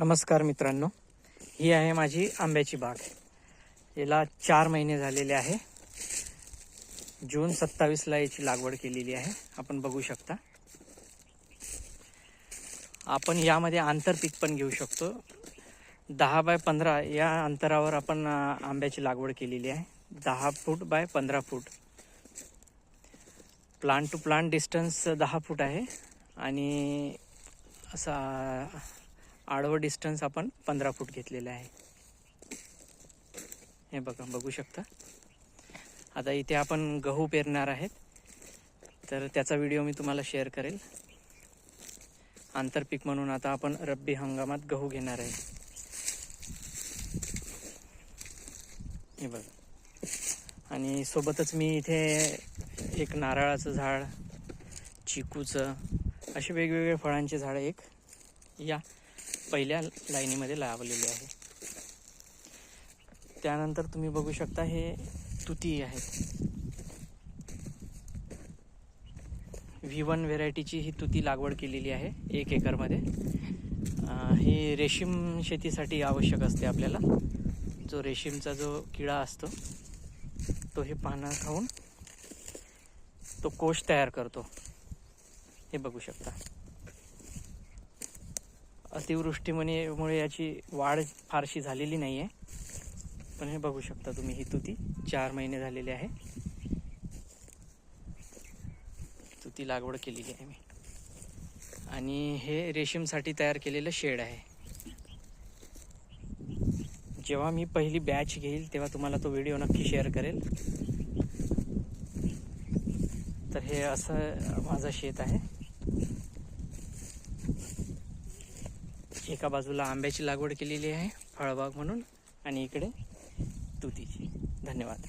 नमस्कार मित्रांनो. ही आहे माझी आंब्याची बाग. याला चार महिने झालेले आहे. जून सत्तावीसला याची लागवड केलेली आहे. आपण बघू शकता. आपण यामध्ये आंतरपीक पण घेऊ शकतो. दहा बाय पंधरा या अंतरावर आपण आंब्याची लागवड केलेली आहे. दहा फूट बाय पंधरा foot. Plant to plant distance दहा फूट आहे. आणि असा आडवं डिस्टन्स आपण पंधरा फूट घेतलेलं आहे. हे बघा बघू शकता. आता इथे आपण गहू पेरणार आहेत. तर त्याचा व्हिडिओ मी तुम्हाला शेअर करेल. आंतरपीक म्हणून आता आपण रब्बी हंगामात गहू घेणार आहे. हे बघा. आणि सोबतच मी इथे एक नारळाचं झाड चिकूचं असे वेगवेगळे फळांचे झाडं एक या पहिल्या लाईनीमध्ये लावलेले आहे. त्यानंतर तुम्ही बघू शकता हे तुती आहेत. व्ही वन व्हेरायटीची ही तुती लागवड केलेली आहे एक एकरमध्ये. ही रेशीम शेतीसाठी आवश्यक असते आपल्याला. जो रेशीमचा जो किडा असतो तो हे पानं खाऊन तो कोश तयार करतो. हे बघू शकता. अतिवृष्टीमुळे याची वाढ फारशी झालेली नाही आहे पण हे बघू शकता तुम्ही ही तुती चार महिने झालेली आहे. तुती लागवड केलेली आहे मी. आणि हे रेशीमसाठी तयार केलेलं शेड आहे. जेव्हा मी पहिली बॅच घेईल तेव्हा तुम्हाला तो व्हिडिओ नक्की शेअर करेल. तर हे असं माझं शेत आहे. एका बाजूला आंब्याची लागवड केलेली आहे फळबाग म्हणून आणि इकडे तुतीची. धन्यवाद.